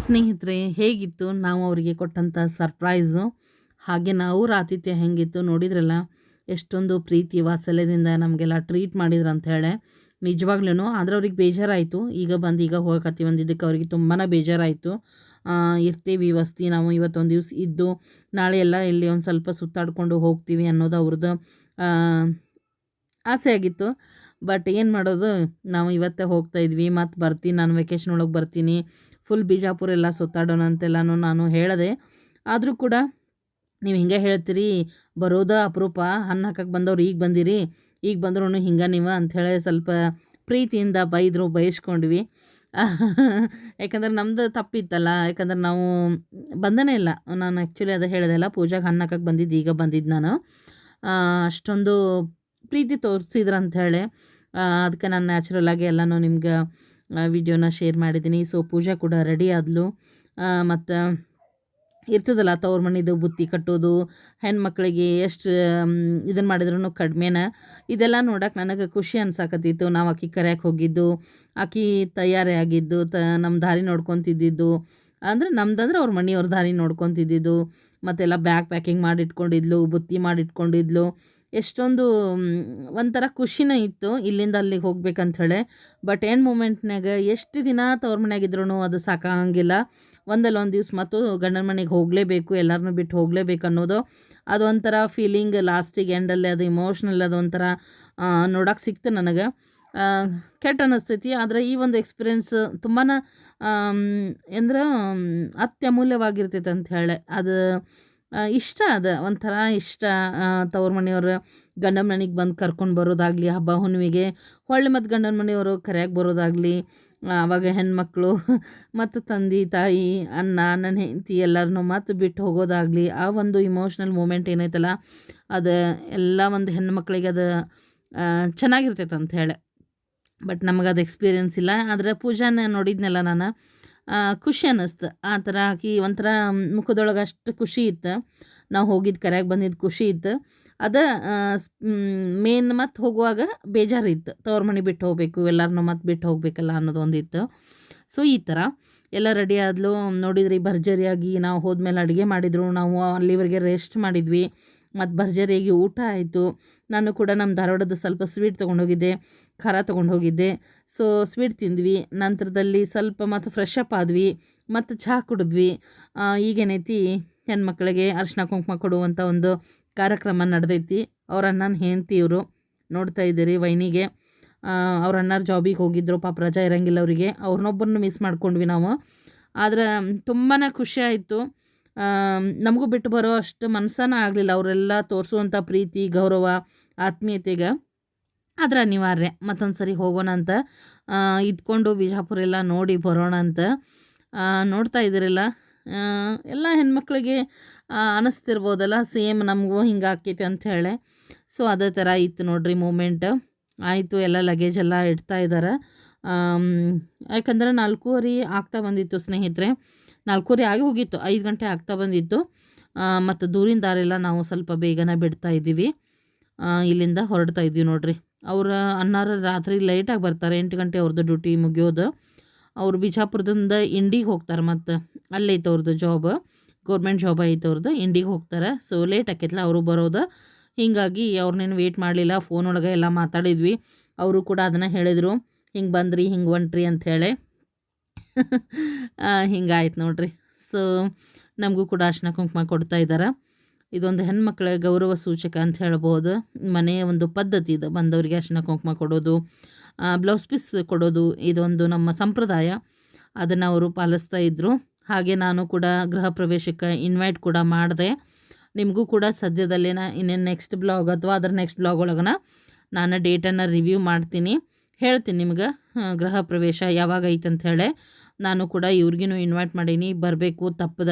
ಸ್ನೇಹಿತರೆ ಹೇಗಿತ್ತು? ನಾವು ಅವರಿಗೆ ಕೊಟ್ಟಂಥ ಸರ್ಪ್ರೈಸು ಹಾಗೆ ನಾವು ಆತಿಥ್ಯ ಹೆಂಗಿತ್ತು ನೋಡಿದ್ರಲ್ಲ? ಎಷ್ಟೊಂದು ಪ್ರೀತಿ ವಾತ್ಸಲ್ಯದಿಂದ ನಮಗೆಲ್ಲ ಟ್ರೀಟ್ ಮಾಡಿದ್ರು ಅಂತ ಹೇಳಿ. ನಿಜವಾಗ್ಲೂ ಆದ್ರೆ ಅವ್ರಿಗೆ ಬೇಜಾರಾಯಿತು. ಈಗ ಬಂದು ಈಗ ಹೋಗಕತ್ತಿ ಬಂದಿದ್ದಕ್ಕೆ ಅವ್ರಿಗೆ ತುಂಬಾ ಬೇಜಾರಾಯಿತು. ಇರ್ತೀವಿ ವಸ್ತಿ ನಾವು ಇವತ್ತೊಂದು ದಿವ್ಸ ಇದ್ದು ನಾಳೆ ಎಲ್ಲ ಇಲ್ಲಿ ಒಂದು ಸ್ವಲ್ಪ ಸುತ್ತಾಡ್ಕೊಂಡು ಹೋಗ್ತೀವಿ ಅನ್ನೋದು ಅವ್ರದ್ದು ಆಸೆ ಆಗಿತ್ತು. ಬಟ್ ಏನು ಮಾಡೋದು, ನಾವು ಇವತ್ತೇ ಹೋಗ್ತಾ ಇದ್ವಿ ಮತ್ತು ಬರ್ತೀನಿ, ನಾನು ವೆಕೇಶನ್ ಒಳಗೆ ಬರ್ತೀನಿ ಫುಲ್ ಬಿಜಾಪುರ ಎಲ್ಲ ಸುತ್ತಾಡೋಣ ಅಂತೆಲ್ಲನೂ ನಾನು ಹೇಳಿದೆ. ಆದರೂ ಕೂಡ ನೀವು ಹಿಂಗೆ ಹೇಳ್ತೀರಿ, ಬರೋದ ಅಪರೂಪ ಹಣ್ಣು ಹಾಕಕ್ಕೆ ಬಂದವ್ರು ಈಗ ಬಂದಿರಿ ಈಗ ಬಂದ್ರೂ ಹಿಂಗೆ ನೀವು ಅಂಥೇಳಿ ಸ್ವಲ್ಪ ಪ್ರೀತಿಯಿಂದ ಬೈದರು ಬಯಸ್ಕೊಂಡ್ವಿ ಯಾಕಂದ್ರೆ ನಮ್ಮದು ತಪ್ಪಿತ್ತಲ್ಲ, ಯಾಕಂದ್ರೆ ನಾವು ಬಂದನೇ ಇಲ್ಲ. ನಾನು ಆ್ಯಕ್ಚುಲಿ ಅದು ಹೇಳಿದೆ ಅಲ್ಲ, ಪೂಜಾಗೆ ಹಣ್ಣಾಕಕ್ಕೆ ಬಂದಿದ್ದು, ಈಗ ಬಂದಿದ್ದು ನಾನು. ಅಷ್ಟೊಂದು ಪ್ರೀತಿ ತೋರಿಸಿದ್ರು ಅಂಥೇಳಿ. ಅದಕ್ಕೆ ನಾನು ನ್ಯಾಚುರಲ್ ಆಗಿ ಎಲ್ಲನೂ ನಿಮ್ಗೆ ವಿಡಿಯೋನ ಶೇರ್ ಮಾಡಿದ್ದೀನಿ. ಸೊ ಪೂಜಾ ಕೂಡ ರೆಡಿ ಆದಲು. ಮತ್ತು ಇರ್ತದಲ್ಲ ತವ್ರ ಮನೆದು ಬುತ್ತಿ ಕಟ್ಟೋದು, ಹೆಣ್ಮಕ್ಳಿಗೆ ಎಷ್ಟು ಇದನ್ನು ಮಾಡಿದ್ರು ಕಡಿಮೆನ. ಇದೆಲ್ಲ ನೋಡಕ್ಕೆ ನನಗೆ ಖುಷಿ ಅನ್ಸಾಕತ್ತಿತ್ತು ನಾವು ಆಕಿ ಕರೆಯಕ್ಕೆ ಹೋಗಿದ್ದು, ಆಕಿ ತಯಾರಿ ಆಗಿದ್ದು, ತ ನಮ್ಮ ದಾರಿ ನೋಡ್ಕೊತಿದ್ದಿದ್ದು. ಅಂದರೆ ನಮ್ದಂದ್ರೆ ಅವ್ರ ಮನೆಯವ್ರ ದಾರಿ ನೋಡ್ಕೊತಿದ್ದಿದ್ದು. ಮತ್ತೆಲ್ಲ ಬ್ಯಾಗ್ ಪ್ಯಾಕಿಂಗ್ ಮಾಡಿಟ್ಕೊಂಡಿದ್ಲು, ಬುತ್ತಿ ಮಾಡಿ ಇಟ್ಕೊಂಡಿದ್ಲು ಎಷ್ಟೊಂದು ಒಂಥರ ಖುಷಿನೇ ಇತ್ತು ಇಲ್ಲಿಂದ ಅಲ್ಲಿಗೆ ಹೋಗ್ಬೇಕಂಥೇಳಿ ಬಟ್ ಏನು ಮೂಮೆಂಟ್ನಾಗ ಎಷ್ಟು ದಿನ ತವ್ರ ಮನೆಯಾಗಿದ್ರು ಅದು ಸಾಕಾಗಂಗಿಲ್ಲ ಒಂದಲ್ಲ ಒಂದು ದಿವ್ಸ ಮತ್ತು ಗಂಡನ ಮನೆಗೆ ಹೋಗಲೇಬೇಕು ಎಲ್ಲರನ್ನೂ ಬಿಟ್ಟು ಹೋಗಲೇಬೇಕು ಅನ್ನೋದು. ಅದೊಂಥರ ಫೀಲಿಂಗ್ ಲಾಸ್ಟಿಗೆ ಎಂಡಲ್ಲಿ ಅದು ಇಮೋಷ್ನಲ್ ಅದೊಂಥರ ನೋಡೋಕೆ ಸಿಕ್ತು ನನಗೆ. ಕೆಟ್ಟ ಅನ್ನಿಸ್ತೈತಿ ಆದರೆ ಈ ಒಂದು ಎಕ್ಸ್ಪೀರಿಯೆನ್ಸ್ ತುಂಬಾ ಅಂದ್ರೆ ಅತ್ಯಮೂಲ್ಯವಾಗಿರ್ತೈತೆ ಅಂತ ಹೇಳಿ ಅದು ಇಷ್ಟ ಅದ, ಒಂಥರ ಇಷ್ಟ ತವ್ರ ಮನೆಯವರು ಗಂಡನ ಮನೆಗೆ ಬಂದು ಕರ್ಕೊಂಡು ಬರೋದಾಗಲಿ, ಹಬ್ಬ ಹುಣ್ಣಿಮೆಗೆ ಹೊಳ್ಳಿ ಮತ್ತು ಗಂಡನ ಮನೆಯವರು ಕರೆಯಾಗಿ ಬರೋದಾಗಲಿ ಆವಾಗ ಹೆಣ್ಮಕ್ಳು ಮತ್ತು ತಂದೆ, ತಾಯಿ, ಅಣ್ಣ ನನ್ನ ಹೆಂಡತಿ ಎಲ್ಲರನ್ನೂ ಮತ್ತು ಬಿಟ್ಟು ಹೋಗೋದಾಗಲಿ, ಆ ಒಂದು ಇಮೋಷ್ನಲ್ ಮೂಮೆಂಟ್ ಏನೈತಲ್ಲ, ಅದು ಎಲ್ಲ ಒಂದು ಹೆಣ್ಮಕ್ಳಿಗೆ ಅದು ಚೆನ್ನಾಗಿರ್ತೈತೆ ಅಂತ ಹೇಳಿ. ಬಟ್ ನಮಗದು ಎಕ್ಸ್ಪೀರಿಯೆನ್ಸ್ ಇಲ್ಲ. ಆದರೆ ಪೂಜಾನ ನೋಡಿದ್ನಲ್ಲ ನಾನು ಖುಷಿ ಅನ್ನಿಸ್ತು. ಆ ಥರ ಆಕಿ ಒಂಥರ ಮುಖದೊಳಗೆ ಅಷ್ಟು ಖುಷಿ ಇತ್ತು. ನಾವು ಹೋಗಿದ್ದು ಕರೆಯಾಗಿ ಬಂದಿದ್ದು ಖುಷಿ ಇತ್ತು. ಅದು ಮೇನ್ ಮತ್ತು ಹೋಗುವಾಗ ಬೇಜಾರಿತ್ತು. ತವ್ರ ಮನೆ ಬಿಟ್ಟು ಹೋಗಬೇಕು ಎಲ್ಲರನ್ನೂ ಮತ್ತೆ ಬಿಟ್ಟು ಹೋಗಬೇಕಲ್ಲ ಅನ್ನೋದು ಒಂದಿತ್ತು. ಸೊ ಈ ಥರ ಎಲ್ಲ ರೆಡಿ ಆದ್ಲು. ನೋಡಿದ್ರಿ, ಭರ್ಜರಿಯಾಗಿ ನಾವು ಹೋದ್ಮೇಲೆ ಅಡುಗೆ ಮಾಡಿದ್ರು. ನಾವು ಅಲ್ಲಿವರೆಗೆ ರೆಸ್ಟ್ ಮಾಡಿದ್ವಿ. ಮತ್ತು ಭರ್ಜರಿಯಾಗಿ ಊಟ ಆಯಿತು. ನಾನು ಕೂಡ ನಮ್ಮ ಧಾರವಾಡದ ಸ್ವಲ್ಪ ಸ್ವೀಟ್ ತೊಗೊಂಡೋಗಿದ್ದೆ. ಖಾರ ತೊಗೊಂಡು ಹೋಗಿದ್ದೆ ಸೊ ಸ್ವೀಟ್ ತಿಂದ್ವಿ. ನಂತರದಲ್ಲಿ ಸ್ವಲ್ಪ ಮತ್ತು ಫ್ರೆಶ್ ಅಪ್ ಆದ್ವಿ. ಮತ್ತು ಚಹಾ ಕುಡಿದ್ವಿ. ಈಗೇನೈತಿ? ಹೆಣ್ಮಕ್ಳಿಗೆ ಅರ್ಶಿನ ಕುಂಕುಮ ಕೊಡುವಂಥ ಒಂದು ಕಾರ್ಯಕ್ರಮ ನಡೆದೈತಿ. ಅವ್ರ ಅಣ್ಣನ ಹೆಂಡತಿ ಇವರು. ನೋಡ್ತಾ ಇದ್ದೀರಿ ವೈನಿಗೆ. ಅವ್ರ ಅಣ್ಣಾರು ಜಾಬಿಗೆ ಹೋಗಿದ್ರು. ಪಾಪ ರಜಾ ಇರಂಗಿಲ್ಲ ಅವರಿಗೆ. ಅವ್ರನ್ನೊಬ್ಬರನ್ನು ಮಿಸ್ ಮಾಡ್ಕೊಂಡ್ವಿ ನಾವು. ಆದ್ರೆ ತುಂಬಾ ಖುಷಿ ಆಯಿತು. ನಮಗೂ ಬಿಟ್ಟು ಬರೋ ಅಷ್ಟು ಮನಸ್ಸನ ಆಗಲಿಲ್ಲ. ಅವರೆಲ್ಲ ತೋರಿಸುವಂಥ ಪ್ರೀತಿ, ಗೌರವ, ಆತ್ಮೀಯತೆಗೆ. ಆದ್ರೆ ಅನಿವಾರ್ಯ. ಮತ್ತೊಂದು ಸರಿ ಹೋಗೋಣ ಅಂತ ಇದ್ಕೊಂಡು ಬಿಜಾಪುರ ಎಲ್ಲ ನೋಡಿ ಬರೋಣ ಅಂತ ನೋಡ್ತಾ ಇದ್ದೀರಲ್ಲ. ಎಲ್ಲ ಹೆಣ್ಮಕ್ಳಿಗೆ ಅನಿಸ್ತಿರ್ಬೋದಲ್ಲ, ಸೇಮ್ ನಮಗೂ ಹಿಂಗೆ ಆಕೈತಿ ಅಂತ ಹೇಳಿ. ಸೊ, ಅದೇ ಥರ ಇತ್ತು ನೋಡ್ರಿ ಮೂಮೆಂಟ್. ಆಯಿತು, ಎಲ್ಲ ಲಗೇಜ್ ಎಲ್ಲ ಇಡ್ತಾ ಇದ್ದಾರೆ ಯಾಕಂದರೆ ನಾಲ್ಕೂವರೆ ಆಗ್ತಾ ಬಂದಿತ್ತು ಸ್ನೇಹಿತರೆ. ನಾಲ್ಕೂವರೆ ಆಗಿ ಹೋಗಿತ್ತು, ಐದು ಗಂಟೆ ಆಗ್ತಾ ಬಂದಿತ್ತು. ಮತ್ತು ದೂರಿನ ದಾರೆಲ್ಲ ನಾವು ಸ್ವಲ್ಪ ಬೇಗನೆ ಬಿಡ್ತಾ ಇದ್ದೀವಿ. ಇಲ್ಲಿಂದ ಹೊರಡ್ತಾ ಇದ್ದೀವಿ ನೋಡ್ರಿ. ಅವ್ರ ಅನ್ನಾರ ರಾತ್ರಿ ಲೈಟಾಗಿ ಬರ್ತಾರೆ, ಎಂಟು ಗಂಟೆ ಅವ್ರದ್ದು ಡ್ಯೂಟಿ ಮುಗಿಯೋದು. ಅವ್ರು ಬಿಜಾಪುರದಿಂದ ಇಂಡಿಗೆ ಹೋಗ್ತಾರೆ ಮತ್ತು ಅಲ್ಲೈತೆ ಅವ್ರದ್ದು ಜಾಬ್ ಗೌರ್ಮೆಂಟ್ ಜಾಬ್ ಐತೆ ಅವ್ರದ್ದು ಇಂಡಿಗೆ ಹೋಗ್ತಾರೆ. ಸೊ ಲೇಟ್ ಆಕೈತಲ್ಲ ಅವರು ಬರೋದು. ಹೀಗಾಗಿ ಅವ್ರನ್ನೇನು ವೇಟ್ ಮಾಡಲಿಲ್ಲ ಫೋನ್ ಒಳಗೆ ಎಲ್ಲ ಮಾತಾಡಿದ್ವಿ. ಅವರು ಕೂಡ ಅದನ್ನು ಹೇಳಿದರು, ಹಿಂಗೆ ಬಂದ್ರಿ, ಹಿಂಗೆ ಹೊಂಟ್ರಿ ಅಂಥೇಳಿ ಹಿಂಗಾಯ್ತು ನೋಡ್ರಿ. ಸೊ ನಮಗೂ ಕೂಡ ಅರ್ಶಿನ ಕುಂಕುಮ ಕೊಡ್ತಾ ಇದ್ದಾರೆ ಇದೊಂದು ಹೆಣ್ಮಕ್ಳ ಗೌರವ ಸೂಚಕ ಅಂತ ಹೇಳ್ಬೋದು. ಮನೆಯ ಒಂದು ಪದ್ಧತಿ ಇದು. ಬಂದವರಿಗೆ ಅರ್ಶಿನ ಕುಂಕುಮ ಕೊಡೋದು ಬ್ಲೌಸ್ ಪೀಸ್ ಕೊಡೋದು, ಇದೊಂದು ನಮ್ಮ ಸಂಪ್ರದಾಯ. ಅದನ್ನು ಅವರು ಪಾಲಿಸ್ತಾ ಇದ್ದರು ಹಾಗೆ ನಾನು ಕೂಡ ಗೃಹ ಪ್ರವೇಶಕ್ಕೆ ಇನ್ವೈಟ್ ಕೂಡ ಮಾಡಿದೆ. ನಿಮಗೂ ಕೂಡ ಸದ್ಯದಲ್ಲೇ ನಾ ಇನ್ನೇನು ನೆಕ್ಸ್ಟ್ ಬ್ಲಾಗ್ ಅಥವಾ ಅದರ ನೆಕ್ಸ್ಟ್ ಬ್ಲಾಗ್ ಒಳಗನ ನಾನು ಡೇಟನ್ನು ರಿವ್ಯೂ ಮಾಡ್ತೀನಿ. ಹೇಳ್ತೀನಿ ನಿಮ್ಗೆ ಗೃಹ ಪ್ರವೇಶ ಯಾವಾಗ ಐತಂತ ಹೇಳಿ. ನಾನು ಕೂಡ ಇವ್ರಿಗೂ ಇನ್ವೈಟ್ ಮಾಡೀನಿ, ಬರಬೇಕು, ತಪ್ಪದ.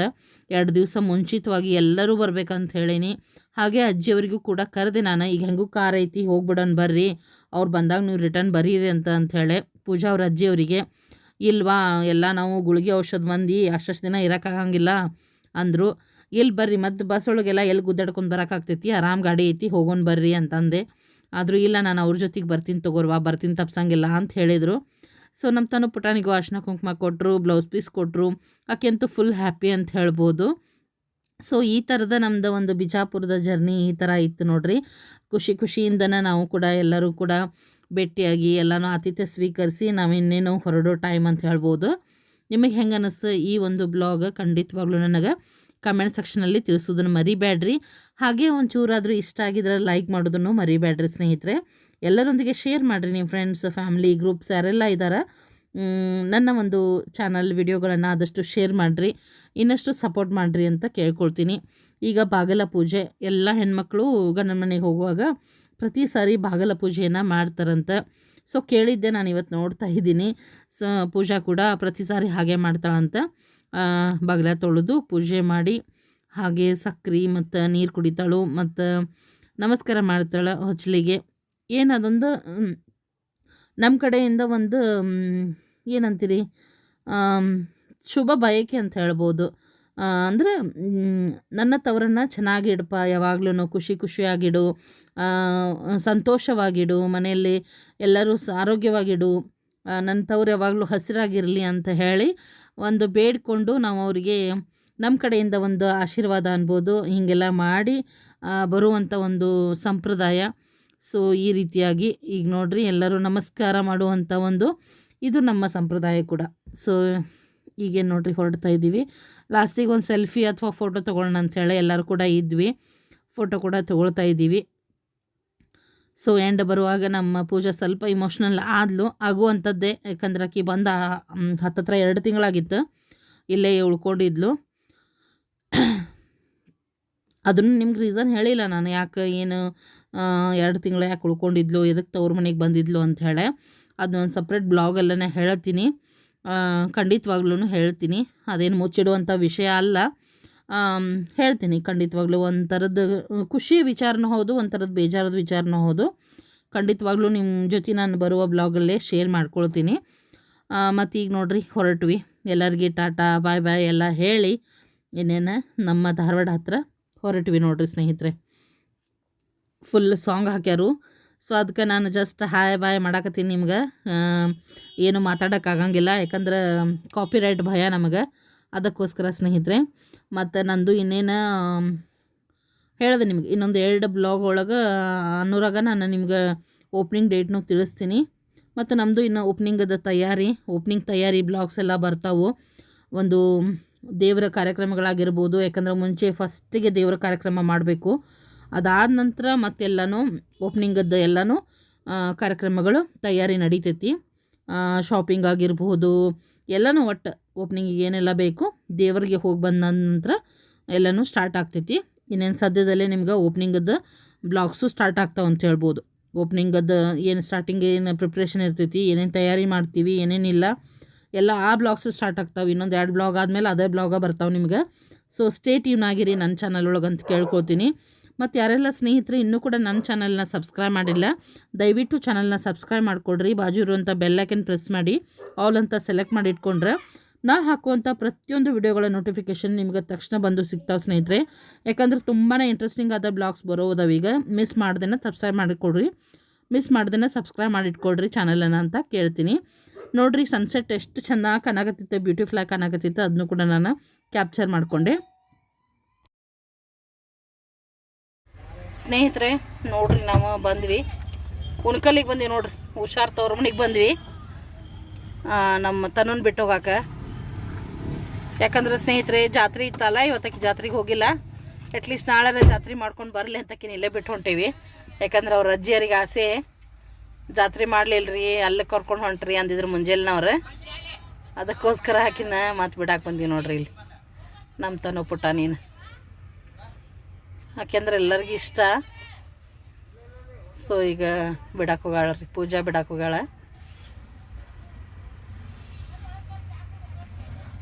ಎರಡು ದಿವಸ ಮುಂಚಿತವಾಗಿ ಎಲ್ಲರೂ ಬರ್ಬೇಕಂತ ಹೇಳೀನಿ. ಹಾಗೆ ಅಜ್ಜಿಯವರಿಗೂ ಕೂಡ ಕರೆದೆ ನಾನು, ಈಗ ಹೆಂಗೂ ಕಾರ್ ಐತಿ, ಹೋಗ್ಬಿಡೋಣ ಬರ್ರಿ. ಅವ್ರು ಬಂದಾಗ ನೀವು ರಿಟರ್ನ್ ಬರೀರಿ ಅಂತ ಅಂಥೇಳಿ ಪೂಜಾ ಅವ್ರ ಅಜ್ಜಿಯವರಿಗೆ, ಇಲ್ವಾ, ಎಲ್ಲ ನಾವು ಗುಳಿಗೆ ಔಷಧ ಮಂದಿ, ಅಷ್ಟಷ್ಟು ದಿನ ಇರೋಕ್ಕಾಗಂಗಿಲ್ಲ ಅಂದರು. ಇಲ್ಲಿ ಬರ್ರಿ, ಮತ್ತು ಬಸ್ ಒಳಗೆಲ್ಲ ಎಲ್ಲಿ ಗುದ್ದಾಡ್ಕೊಂಡು ಬರೋಕ್ಕಾಗ್ತೈತಿ ಆರಾಮ್ ಗಾಡಿ ಐತಿ, ಹೋಗೋಣ ಬರ್ರಿ ಅಂತಂದೆ. ಆದರೂ, ಇಲ್ಲ, ನಾನು ಅವ್ರ ಜೊತೆಗೆ ಬರ್ತೀನಿ ತಗೋರ್ವಾ, ಬರ್ತೀನಿ ತಪ್ಸಂಗಿಲ್ಲ ಅಂತ ಹೇಳಿದರು. ಸೊ ನಮ್ಮ ತಾನು ಪುಟಾಣಿಗೂ ಅರ್ಶಿನ ಕುಂಕುಮ ಕೊಟ್ಟರು ಬ್ಲೌಸ್ ಪೀಸ್ ಕೊಟ್ಟರು ಆಕೆಂತೂ ಫುಲ್ ಹ್ಯಾಪಿ ಅಂತ ಹೇಳ್ಬೋದು. ಸೊ ಈ ಥರದ ನಮ್ಮದು ಒಂದು ಬಿಜಾಪುರದ ಜರ್ನಿ ಈ ಥರ ಇತ್ತು ನೋಡ್ರಿ. ಖುಷಿ ಖುಷಿಯಿಂದನೇ ನಾವು ಕೂಡ ಎಲ್ಲರೂ ಕೂಡ ಭೇಟಿಯಾಗಿ ಎಲ್ಲನೂ ಆತಿಥ್ಯ ಸ್ವೀಕರಿಸಿ ನಾವು ಇನ್ನೇನು ಹೊರಡೋ ಟೈಮ್ ಅಂತ ಹೇಳ್ಬೋದು. ನಿಮಗೆ ಹೆಂಗೆ ಅನ್ನಿಸ್ತು ಈ ಒಂದು ಬ್ಲಾಗ್ ಖಂಡಿತವಾಗ್ಲೂ ನನಗೆ ಕಮೆಂಟ್ ಸೆಕ್ಷನಲ್ಲಿ ತಿಳಿಸೋದನ್ನು ಮರಿಬೇಡ್ರಿ. ಹಾಗೆ ಒಂಚೂರಾದರೂ ಇಷ್ಟ ಆಗಿದ್ರೆ ಲೈಕ್ ಮಾಡೋದನ್ನು ಮರಿಬೇಡ್ರಿ ಸ್ನೇಹಿತರೆ. ಎಲ್ಲರೊಂದಿಗೆ ಶೇರ್ ಮಾಡಿರಿ ನಿಮ್ಮ ಫ್ರೆಂಡ್ಸ್ ಫ್ಯಾಮಿಲಿ ಗ್ರೂಪ್ಸ್ ಯಾರೆಲ್ಲ ಇದ್ದಾರೆ ನನ್ನ ಒಂದು ಚಾನಲ್ ವಿಡಿಯೋಗಳನ್ನು ಆದಷ್ಟು ಶೇರ್ ಮಾಡಿರಿ, ಇನ್ನಷ್ಟು ಸಪೋರ್ಟ್ ಮಾಡಿರಿ ಅಂತ ಕೇಳ್ಕೊಳ್ತೀನಿ. ಈಗ ಬಾಗಲ ಪೂಜೆ, ಎಲ್ಲ ಹೆಣ್ಮಕ್ಳು ಗಂಡನ ಮನೆಗೆ ಹೋಗುವಾಗ ಪ್ರತಿ ಸಾರಿ ಬಾಗಲ ಪೂಜೆಯನ್ನು ಮಾಡ್ತಾರಂತೆ. ಸೊ ಕೇಳಿದ್ದೆ ನಾನು ಇವತ್ತು ನೋಡ್ತಾ ಇದ್ದೀನಿ. ಸೊ, ಪೂಜಾ ಕೂಡ ಪ್ರತಿ ಸಾರಿ ಹಾಗೆ ಮಾಡ್ತಾಳಂತ. ಬಾಗಲ ತೊಳೆದು ಪೂಜೆ ಮಾಡಿ ಹಾಗೆ ಸಕ್ರೆ ಮತ್ತು ನೀರು ಕುಡಿತಾಳು ಮತ್ತು ನಮಸ್ಕಾರ ಮಾಡ್ತಾಳೆ ಹೊಚ್ಚಲಿಗೆ. ಏನದೊಂದು ನಮ್ಮ ಕಡೆಯಿಂದ ಒಂದು ಏನಂತೀರಿ ಶುಭ ಬಯಕೆ ಅಂತ ಹೇಳ್ಬೋದು. ಅಂದರೆ ನನ್ನ ತವರನ್ನು ಚೆನ್ನಾಗಿ ಇಡಪ್ಪ ಯಾವಾಗ್ಲೂ ಖುಷಿ ಖುಷಿಯಾಗಿಡು ಸಂತೋಷವಾಗಿಡು, ಮನೆಯಲ್ಲಿ ಎಲ್ಲರೂ ಆರೋಗ್ಯವಾಗಿಡು ನನ್ನ ತವ್ರು ಯಾವಾಗಲೂ ಹಸಿರಾಗಿರಲಿ ಅಂತ ಹೇಳಿ ಒಂದು ಬೇಡಿಕೊಂಡು ನಾವು ಅವರಿಗೆ ನಮ್ಮ ಕಡೆಯಿಂದ ಒಂದು ಆಶೀರ್ವಾದ ಅನ್ಬೋದು. ಹೀಗೆಲ್ಲ ಮಾಡಿ ಬರುವಂಥ ಒಂದು ಸಂಪ್ರದಾಯ. ಸೊ, ಈ ರೀತಿಯಾಗಿ ಈಗ ನೋಡ್ರಿ ಎಲ್ಲರೂ ನಮಸ್ಕಾರ ಮಾಡುವಂಥ ಒಂದು ಇದು ನಮ್ಮ ಸಂಪ್ರದಾಯ ಕೂಡ. ಸೊ ಈಗೇನು ನೋಡ್ರಿ ಹೊರಡ್ತಾ ಇದ್ದೀವಿ. ಲಾಸ್ಟಿಗೆ ಒಂದು ಸೆಲ್ಫಿ ಅಥವಾ ಫೋಟೋ ತೊಗೊಳ್ಳೋಣ ಅಂಥೇಳಿ ಎಲ್ಲರೂ ಕೂಡ ಇದ್ವಿ. ಫೋಟೋ ಕೂಡ ತೊಗೊಳ್ತಾ ಇದ್ದೀವಿ. ಸೊ ಎಂಡ್ ಬರುವಾಗ ನಮ್ಮ ಪೂಜಾ ಸ್ವಲ್ಪ ಇಮೋಷ್ನಲ್ ಆದಲು. ಆಗುವಂಥದ್ದೇ ಯಾಕಂದ್ರೆ ಆಕಿ ಬಂದ ಹತ್ತತ್ರ ಎರಡು ತಿಂಗಳಾಗಿತ್ತು. ಇಲ್ಲೇ ಉಳ್ಕೊಂಡಿದ್ಲು. ಅದನ್ನು ನಿಮ್ಗೆ ರೀಸನ್ ಹೇಳಿಲ್ಲ ನಾನು. ಯಾಕೆ ಏನು ಎರಡು ತಿಂಗಳು ಯಾಕೆ ಉಳ್ಕೊಂಡಿದ್ಲು ಎದಕ್ಕೆ ತವ್ರ ಮನೆಗೆ ಬಂದಿದ್ಲು ಅಂತ ಹೇಳಿ. ಅದನ್ನೊಂದು ಸಪ್ರೇಟ್ ಬ್ಲಾಗಲ್ಲೇ ಹೇಳ್ತೀನಿ. ಖಂಡಿತವಾಗ್ಲೂ ಹೇಳ್ತೀನಿ. ಅದೇನು ಮುಚ್ಚಿಡುವಂಥ ವಿಷಯ ಅಲ್ಲ. ಹೇಳ್ತೀನಿ ಖಂಡಿತವಾಗ್ಲೂ. ಒಂಥರದ ಖುಷಿ ವಿಚಾರನೂ ಹೌದು ಒಂಥರದ ಬೇಜಾರದ ವಿಚಾರನೂ ಹೌದು. ಖಂಡಿತವಾಗ್ಲೂ ನಿಮ್ಮ ಜೊತೆ ನಾನು ಬರುವ ಬ್ಲಾಗಲ್ಲೇ ಶೇರ್ ಮಾಡ್ಕೊಳ್ತೀನಿ. ಮತ್ತು ಈಗ ನೋಡ್ರಿ, ಹೊರಟ್ವಿ. ಎಲ್ಲರಿಗೆ ಟಾಟಾ, ಬಾಯ್ ಬಾಯ್ ಎಲ್ಲ ಹೇಳಿ. ಇನ್ನೇನು ನಮ್ಮ ಧಾರವಾಡ ಹತ್ರ ಹೊರಟ್ವಿ ನೋಡ್ರಿ ಸ್ನೇಹಿತರೆ. Full song ಹಾಕ್ಯಾರು. ಸೊ ಅದಕ್ಕೆ ನಾನು ಜಸ್ಟ್ ಹಾಯ್ ಬಾಯ್ ಮಾಡಾಕತ್ತೀನಿ ನಿಮ್ಗೆ. ಏನು ಮಾತಾಡೋಕ್ಕಾಗಂಗಿಲ್ಲ ಯಾಕಂದ್ರೆ ಕಾಪಿರೈಟ್ ಭಯ ನಮಗೆ. ಅದಕ್ಕೋಸ್ಕರ ಸ್ನೇಹಿತರೆ, ಮತ್ತು ನಂದು ಇನ್ನೇನು, ಹೇಳಿದೆ ನಿಮ್ಗೆ, ಇನ್ನೊಂದು ಎರಡು ಬ್ಲಾಗ್ ಒಳಗೆ ಅನ್ನೂರಾಗ ನಾನು ನಿಮ್ಗೆ ಓಪ್ನಿಂಗ್ ಡೇಟ್ನೂ ತಿಳಿಸ್ತೀನಿ. ಮತ್ತು ನಮ್ಮದು ಇನ್ನು ಓಪ್ನಿಂಗದ ತಯಾರಿ ಓಪ್ನಿಂಗ್ ತಯಾರಿ ಬ್ಲಾಗ್ಸ್ ಎಲ್ಲ ಬರ್ತಾವೆ. ಒಂದು ದೇವರ ಕಾರ್ಯಕ್ರಮಗಳಾಗಿರ್ಬೋದು, ಯಾಕಂದರೆ ಮುಂಚೆ ಫಸ್ಟಿಗೆ ದೇವರ ಕಾರ್ಯಕ್ರಮ ಮಾಡಬೇಕು. ಅದಾದ ನಂತರ ಮತ್ತೆಲ್ಲನೂ, ಓಪನಿಂಗದ್ದು ಎಲ್ಲನೂ ಕಾರ್ಯಕ್ರಮಗಳು ತಯಾರಿ ನಡೀತೈತಿ. ಶಾಪಿಂಗ್ ಆಗಿರ್ಬೋದು, ಎಲ್ಲನೂ ಒಟ್ಟು ಓಪನಿಂಗ್ ಏನೆಲ್ಲ ಬೇಕು, ದೇವರಿಗೆ ಹೋಗಿ ಬಂದ ನಂತರ ಎಲ್ಲನೂ ಸ್ಟಾರ್ಟ್ ಆಗ್ತೈತಿ. ಇನ್ನೇನು ಸದ್ಯದಲ್ಲೇ ನಿಮ್ಗೆ ಓಪನಿಂಗದ್ದು ಬ್ಲಾಗ್ಸು ಸ್ಟಾರ್ಟ್ ಆಗ್ತಾವೆ ಅಂತ ಹೇಳ್ಬೋದು. ಓಪನಿಂಗದ್ದು ಏನು ಸ್ಟಾರ್ಟಿಂಗ್ ಏನು ಪ್ರಿಪ್ರೇಷನ್ ಇರ್ತೈತಿ, ಏನೇನು ತಯಾರಿ ಮಾಡ್ತೀವಿ, ಏನೇನಿಲ್ಲ. ಎಲ್ಲ ಆ ಬ್ಲಾಗ್ಸ್ ಸ್ಟಾರ್ಟ್ ಆಗ್ತಾವೆ. ಇನ್ನೊಂದು ಎರಡು ಬ್ಲಾಗ್ ಆದಮೇಲೆ ಅದೇ ಬ್ಲಾಗ ಬರ್ತಾವೆ ನಿಮ್ಗೆ. ಸೊ ಸ್ಟೇ ಟ್ಯೂನ್ ಆಗಿರಿ ನನ್ನ ಚಾನಲ್ ಒಳಗೆ ಅಂತ ಕೇಳ್ಕೊತೀನಿ. ಮತ್ತು ಯಾರೆಲ್ಲ ಸ್ನೇಹಿತರು, ಇನ್ನೂ ಕೂಡ ನನ್ನ ಚಾನಲ್ನ ಸಬ್ಸ್ಕ್ರೈಬ್ ಮಾಡಿಲ್ಲ, ದಯವಿಟ್ಟು ಚಾನಲ್ನ ಸಬ್ಸ್ಕ್ರೈಬ್ ಮಾಡಿಕೊಡ್ರಿ. ಬಾಜು ಇರುವಂಥ ಬೆಲ್ಲೈಕನ್ ಪ್ರೆಸ್ ಮಾಡಿ ಆಲ್ ಅಂತ ಸೆಲೆಕ್ಟ್ ಮಾಡಿ ಇಟ್ಕೊಂಡ್ರೆ ನಾ ಹಾಕುವಂಥ ಪ್ರತಿಯೊಂದು ವಿಡಿಯೋಗಳ ನೋಟಿಫಿಕೇಷನ್ ನಿಮ್ಗೆ ತಕ್ಷಣ ಬಂದು ಸಿಗ್ತಾವೆ ಸ್ನೇಹಿತರೆ. ಯಾಕಂದ್ರೆ ತುಂಬಾ ಇಂಟ್ರೆಸ್ಟಿಂಗ್ ಆದ ಬ್ಲಾಗ್ಸ್ ಬರೋದವ ಈಗ. ಮಿಸ್ ಮಾಡ್ದೇನೆ ಸಬ್ಸ್ಕ್ರೈಬ್ ಮಾಡಿಕೊಡ್ರಿ. ಮಿಸ್ ಮಾಡ್ದೇನೆ ಸಬ್ಸ್ಕ್ರೈಬ್ ಮಾಡಿಟ್ಕೊಡ್ರಿ ಚಾನಲನ್ನು ಅಂತ ಕೇಳ್ತೀನಿ. ನೋಡ್ರಿ ಸನ್ಸೆಟ್ ಎಷ್ಟು ಚೆನ್ನಾಗಿ ಕಾಣಾಗತ್ತಿತ್ತು ಬ್ಯೂಟಿಫುಲ್ ಆಗಿ ಕಾಣಾಗತ್ತಿತ್ತು ಅದನ್ನು ಕೂಡ ನಾನು ಕ್ಯಾಪ್ಚರ್ ಮಾಡಿಕೊಂಡೆ. ಸ್ನೇಹಿತರೆ, ನೋಡ್ರಿ ನಾವು ಬಂದ್ವಿ. ಉಣ್ಕಲ್ಲಿಗೆ ಬಂದ್ವಿ ನೋಡ್ರಿ ಹುಷಾರ್ ತವ್ರ ಮನೆಗೆ ಬಂದ್ವಿ. ನಮ್ಮ ತನ್ನನ್ ಬಿಟ್ಟು ಹೋಗಾಕ ಯಾಕಂದ್ರೆ ಸ್ನೇಹಿತರೆ, ಜಾತ್ರೆ ಇತ್ತಲ್ಲ ಇವತ್ತಕ್ಕೆ ಜಾತ್ರೆಗೆ ಹೋಗಿಲ್ಲ. ಅಟ್ಲೀಸ್ಟ್ ನಾಳೆ ಜಾತ್ರೆ ಮಾಡ್ಕೊಂಡು ಬರಲಿ ಅಂತಕಿನ ಇಲ್ಲೇ ಬಿಟ್ಟು ಹೊಂಟೇವಿ. ಯಾಕಂದ್ರೆ ಅವ್ರ ಅಜ್ಜಿಯರಿಗೆ ಆಸೆ. ಜಾತ್ರೆ ಮಾಡ್ಲಿಲ್ರಿ ಅಲ್ಲಿ ಕರ್ಕೊಂಡು ಹೊಂಟ್ರಿ ಅಂದಿದ್ರು ಮುಂಜಾನೆನವ್ರು. ಅದಕ್ಕೋಸ್ಕರ ಹಾಕಿನ ಮತ್ತೆ ಬಿಡಾಕ್ ಬಂದೀವಿ ನೋಡ್ರಿ ಇಲ್ಲಿ. ನಮ್ಮ ತನು ಪುಟ್ಟ ನೀನು. ಯಾಕೆಂದ್ರೆ ಎಲ್ಲರಿಗೂ ಇಷ್ಟ. ಸೊ ಈಗ ಬಿಡಾಕ ಹೋಗಾಳ ಪೂಜಾ ಬಿಡಾಕೆ ಹೋಗಾಳ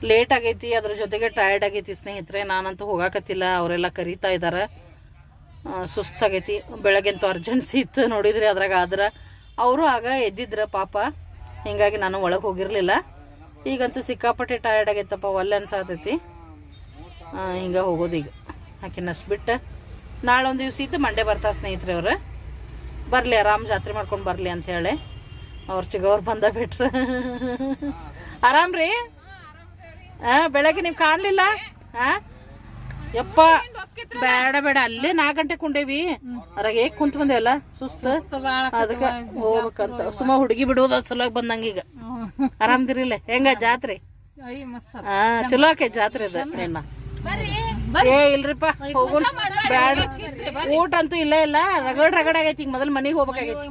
ಲೇಟ್ ಆಗೈತಿ, ಅದ್ರ ಜೊತೆಗೆ ಟಯರ್ಡ್ ಆಗೈತಿ ಸ್ನೇಹಿತರೆ, ನಾನಂತೂ ಹೋಗಾಕತ್ತಿಲ್ಲ, ಅವರೆಲ್ಲ ಕರೀತಾ ಇದ್ದಾರೆ ಸುಸ್ತಾಗೈತಿ, ಬೆಳಗ್ಗೆಂತೂ ಅರ್ಜೆನ್ಸಿ ಇತ್ತು ನೋಡಿದ್ರಿ ಅದ್ರಾಗ ಆದ್ರೆ. ಅವರು ಆಗ ಎದ್ದಿದ್ರ ಪಾಪ. ಹಿಂಗಾಗಿ ನಾನು ಒಳಗೆ ಹೋಗಿರಲಿಲ್ಲ. ಈಗಂತೂ ಸಿಕ್ಕಾಪಟ್ಟೆ ಟಯರ್ಡ್ ಆಗೈತಪ್ಪ, ಒಲ್ಲೆ ಅನ್ಸಾತೈತಿ. ಹಿಂಗೆ ಹೋಗೋದು ಈಗ. ಆಕಿನಷ್ಟು ಬಿಟ್ಟು. ನಾಳೆ ಒಂದು ದಿವ್ಸ ಇದ್ದು ಮಂಡೆ ಬರ್ತಾ ಸ್ನೇಹಿತರೆ ಅವ್ರು. ಬರಲಿ, ಆರಾಮ್ ಜಾತ್ರೆ ಮಾಡ್ಕೊಂಡು ಬರಲಿ ಅಂತ ಹೇಳಿ. ಅವ್ರ ಚಿಗವ್ರು ಬಂದ ಬಿಟ್ರು. ಆರಾಮ್ ರೀ ಹಾಂ ಬೆಳಗ್ಗೆ ನೀವು ಕಾಣಲಿಲ್ಲ? ಹಾಂ ಯಪ್ಪ. ಬೇಡ ಬೇಡ. ಅಲ್ಲೇ ನಾಲ್ಕು ಗಂಟೆ ಕುಂಡೇವಿ. ಅದ್ರಾಗ ಏಕ್ ಕುಂತ ಬಂದೇವಲ್ಲ ಸುಸ್ತ. ಅದಕ್ಕೆ ಹೋಗ್ಬೇಕಂತ. ಸುಮ್ಮ ಹುಡುಗಿ ಬಿಡೋದು ಸಲುವಾಗಿ ಬಂದಂಗ ಈಗ. ಆರಾಮದಿರಿಲ್ಲ. ಹೆಂಗ ಜಾತ್ರೆ? ಹಾ ಚಲೋ ಆಕೆ ಜಾತ್ರೆ ಅದ. ಏ ಇಲ್ರಿಪ್ಪ ಹೋಗೋಣ. ಬ್ಯಾಡ. ಊಟ ಅಂತೂ ಇಲ್ಲ ಇಲ್ಲ. ರಗಡ್ ರಗಡ್ ಆಗೈತಿ ಈಗ. ಮೊದಲು ಮನೆಗೆ ಹೋಗ್ಬೇಕಾಗೈತಿ.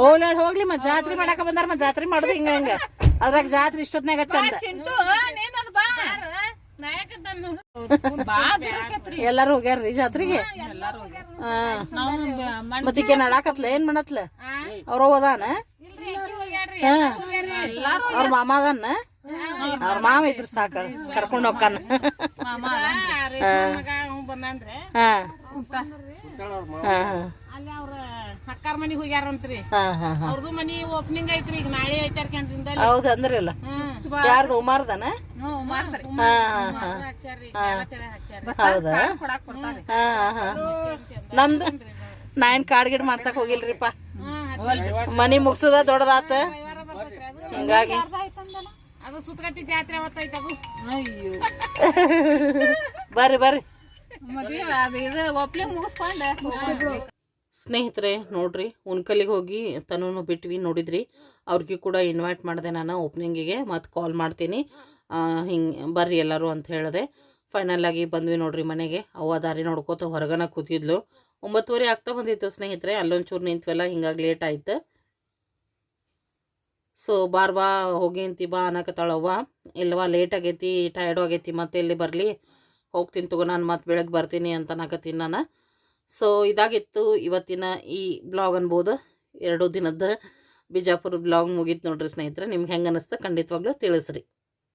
ಹೋಗ್ಲಿ ಹೋಗ್ಲಿ ಮತ್ ಜಾತ್ರೆ ಮಾಡಾಕ ಬಂದಾರ ಮತ್ ಜಾತ್ರೆ ಮಾಡುದು ಹಿಂಗ ಹಿಂಗ. ಅದ್ರಾಗ ಜಾತ್ರೆ ಇಷ್ಟೊತ್ನಾಗ ಚಂದ. ಎಲ್ಲಾರು ಹೋಗ್ಯಾರ್ರಿ ಜಾತ್ರೆಗೆ? ಹಾ ಮತ್ ಈಕೆ ನಡಾಕತ್ಲ ಏನ್ ಮಾಡತ್ಲ? ಅವ್ರ ಹೋದಾನ. ಅವ್ರ ಮಾಮ ಅದಾನ ಅವ್ರ ಮಾವ ಇದ್ರ ಸಾಕ ಕರ್ಕೊಂಡ್ ಹೋಗ್ಕಾನ. ಹಾ. ಹಾ. ಅಕ್ಕಾರ ಮನಿಗ್ ಹೋಗ್ಯಾರಂತ್ರಿ ಹಾ ಹಾ ಹಾ. ಅವ್ರದ್ದು ಮನಿ ಓಪನಿಂಗ್ ಐತ್ರಿ ಈಗ ನಾಳೆ ಐತಾರ ಕ್ಯಾಂಟಿಂದ ಹೌದು ಅಂದ್ರಲ್ಲ. ಯಾರ್ದು ಉಮಾರ್ದನ? ಹಾ ಹಾ ಹಾ. ಹೌದಾ? ಹಾ ಹಾ. ನಮ್ದು? ನಾ ಏನ್ ಕಾಡ್ ಗಿಡ್ ಮಾಡ್ಸಕ್ ಹೋಗಿಲ್ರಿಪ್ಪ ಮನಿ ಮುಗ್ಸದ ದೊಡ್ಡದಾತ? ಹಿಂಗಾಗಿ. ಅದು ಸುತ್ತಗಟ್ಟಿ ಜಾತ್ರೆ ಅವತ್ತೈತ ಅದು. ಬರ್ರಿ ಬರ್ರಿ. ಒಪ್ಲಿಂಗ್ ಮುಗಿಸ್ಕೊಂಡೆ ಸ್ನೇಹಿತರೆ, ನೋಡ್ರಿ ಉನ್ಕಲ್ಲಿಗೆ ಹೋಗಿ ತನೂ ಬಿಟ್ವಿ ನೋಡಿದ್ರಿ. ಅವ್ರಿಗೆ ಕೂಡ ಇನ್ವೈಟ್ ಮಾಡಿದೆ ನಾನು ಓಪ್ನಿಂಗಿಗೆ ಮತ್ತು ಕಾಲ್ ಮಾಡ್ತೀನಿ. ಹಿಂಗೆ, ಬರ್ರಿ ಎಲ್ಲರೂ ಅಂತ ಹೇಳಿದೆ. ಫೈನಲ್ ಆಗಿ ಬಂದ್ವಿ ನೋಡ್ರಿ ಮನೆಗೆ. ಅವ್ವ ದಾರಿ ನೋಡ್ಕೋತ ಹೊರಗನ ಕೂತಿದ್ಲು. ಒಂಬತ್ತುವರೆ ಆಗ್ತಾ ಬಂದಿತ್ತು ಸ್ನೇಹಿತರೆ, ಅಲ್ಲೊಂಚೂರು ನಿಂತ್ವೆಲ್ಲ ಹಿಂಗಾಗಿ ಲೇಟ್ ಆಯ್ತು. ಸೊ ಬಾರ್ ಬಾ ಹೋಗಿ ಅಂತಿ, ಬಾ ಅನ್ನಕತ್ತಾಳವ್ವ ಇಲ್ವಾ ಲೇಟ್ ಆಗೈತಿ ಟಯರ್ಡು ಆಗೈತಿ ಮತ್ತೆ ಇಲ್ಲಿ ಬರಲಿ? ಹೋಗ್ತೀನಿ ತಗೋ, ನಾನು ಮತ್ತೆ ಬೆಳಗ್ಗೆ ಬರ್ತೀನಿ ಅಂತ ಅನ್ನಕತ್ತೀನಿ ನಾನು. ಸೊ ಇದಾಗಿತ್ತು ಇವತ್ತಿನ ಈ ಬ್ಲಾಗ್ ಅನ್ಬೋದು. ಎರಡು ದಿನದ ಬಿಜಾಪುರ ಬ್ಲಾಗ್ ಮುಗೀತು ನೋಡ್ರಿ ಸ್ನೇಹಿತರೆ. ನಿಮ್ಗೆ ಹೆಂಗೆ ಅನ್ನಿಸ್ತಾ ಖಂಡಿತವಾಗ್ಲೂ ತಿಳಿಸ್ರಿ.